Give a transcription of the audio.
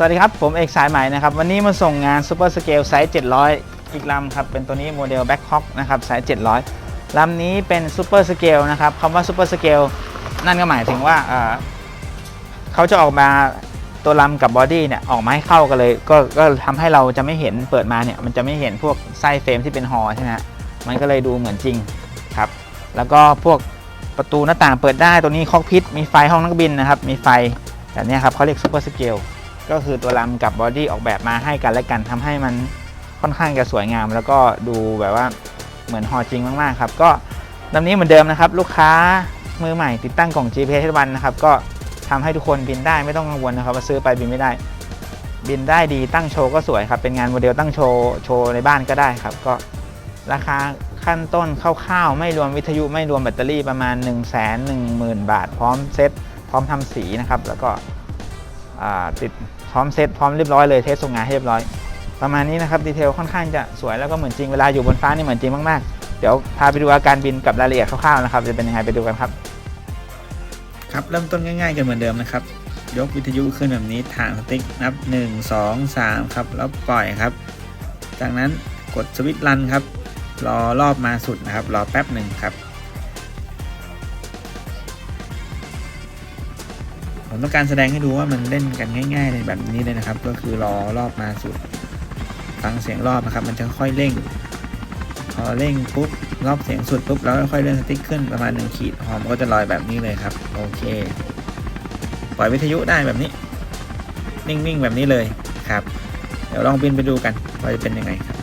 สวัสดีครับ ผมเอกสายใหม่นะครับ วันนี้มาส่งงานซูเปอร์สเกลไซส์ 700 อีกลำครับ เป็นตัวนี้โมเดลแบ็คฮอ k นะครับไซส์ 700 ลำนี้เป็นซูเปอร์สเกลนะครับคำว่าซูเปอร์สเกลนั่นก็หมายถึงว่าเเขาจะออกมาตัวลำกับบอดี้เนี่ย ออกมาให้เข้ากันเลย ก็ก็ทำให้เราจะไม่เห็นเปิดมาเนี่ย มันจะไม่เห็นพวกไส้เฟรมที่เป็นฮอใช่ไหมฮะมันก็เลยดูเหมือนจริงครับ แล้วก็พวกประตูหน้าต่างเปิดได้ตัวนี้คอกพิทมีไฟห้องนักบินนะครับมีไฟแบบเนี้ยครับเขาเรียกซูเปอร์สเกล ก็คือตัวลำกับบอดี้ออกแบบมาให้กันและกันทำให้มันค่อนข้างจะสวยงาม แล้วก็ดูแบบว่าเหมือนฮอจริงมากๆครับ ก็ลำนี้เหมือนเดิมนะครับ ลูกค้ามือใหม่ติดตั้งกล่อง GPS ให้วันนะครับ ก็ทำให้ทุกคนบินได้ไม่ต้องกังวลนะครับว่าซื้อไปบินไม่ได้ บินได้ดีตั้งโชว์ก็สวยครับเป็นงานโมเดลตั้งโชว์โชว์ในบ้านก็ได้ครับ ก็ราคาขั้นต้นคร่าวๆ ไม่รวมวิทยุไม่รวมแบตเตอรี่ประมาณ 1 1 0 0 0 0 บาท พร้อมเซ็ตพร้อมทำสีนะครับ แล้วก็ติด พร้อมเซตพร้อมเรียบร้อยเลยเทสส่งงานให้เรียบร้อย ประมาณนี้นะครับดีเทลค่อนข้างจะสวยแล้วก็เหมือนจริงเวลาอยู่บนฟ้านี่เหมือนจริงมากๆ เดี๋ยวพาไปดูอาการบินกับรายละเอียดคร่าวๆนะครับจะเป็นยังไงไปดูกันครับ ครับเริ่มต้นง่ายๆกันเหมือนเดิมนะครับ ยกวิทยุขึ้นแบบนี้ทางสติ๊กนับ 1 2 3 ครับแล้วปล่อยครับ จากนั้นกดสวิตช์รันครับรอรอบมาสุดนะครับ รอแป๊บหนึ่งครับ ผมต้องการแสดงให้ดูว่ามันเล่นกันง่ายๆในแบบนี้เลยนะครับ ก็คือรอรอบมาสุดฟังเสียงรอบนะครับ มันจะค่อยเร่ง พอเร่งปุ๊บรอบเสียงสุดปุ๊บแล้วค่อยเลื่อนสติ๊กขึ้นประมาณ1ขีดหอมก็จะลอยแบบนี้เลยครับ โอเค ปล่อยวิทยุได้แบบนี้ นิ่งๆแบบนี้เลยครับ เดี๋ยวลองบินไปดูกันว่าจะเป็นยังไงครับ